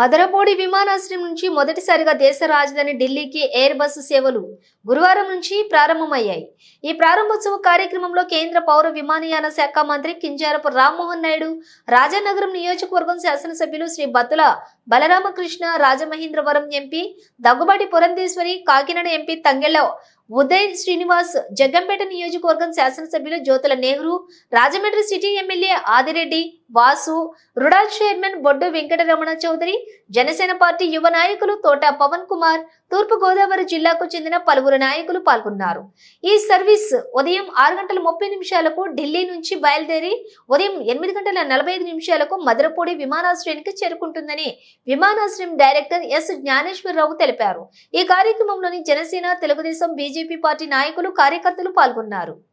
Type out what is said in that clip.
మదరపూడి విమానాశ్రయం నుంచి మొదటిసారిగా దేశ రాజధాని ఢిల్లీకి ఎయిర్ బస్సు సేవలు గురువారం నుంచి ప్రారంభమయ్యాయి. ఈ ప్రారంభోత్సవ కార్యక్రమంలో కేంద్ర పౌర విమానయాన శాఖ మంత్రి కింజారపు రామ్మోహన్ నాయుడు రాజానగరం నియోజకవర్గం శాసనసభ్యులు శ్రీ బత్తుల బలరామకృష్ణ రాజమహేంద్రవరం ఎంపీ దగ్గుబాటి పురంధేశ్వరి కాకినాడ ఎంపీ తంగెళ్ళ ఉదయ్ శ్రీనివాస్ జగ్గంపేట నియోజకవర్గం శాసనసభ్యులు జ్యోతుల నెహ్రూ రాజమండ్రి సిటీ ఎమ్మెల్యే ఆదిరెడ్డి వాసు రుడాల్ చైర్మన్ బొడ్డు వెంకటరమణ చౌదరి జనసేన పార్టీ యువ నాయకులు తోట పవన్ కుమార్ తూర్పు గోదావరి జిల్లాకు చెందిన పలువురు నాయకులు పాల్గొన్నారు. ఈ సర్వీస్ ఉదయం ఆరు గంటల ముప్పై నిమిషాలకు ఢిల్లీ నుంచి బయలుదేరి ఉదయం ఎనిమిది గంటల నలభై ఐదు నిమిషాలకు మదరపూడి విమానాశ్రయానికి చేరుకుంటుందని విమానాశ్రయం డైరెక్టర్ ఎస్ జ్ఞానేశ్వరరావు తెలిపారు. ఈ కార్యక్రమంలోని జనసేన తెలుగుదేశం బీజేపీ పార్టీ నాయకులు కార్యకర్తలు పాల్గొన్నారు.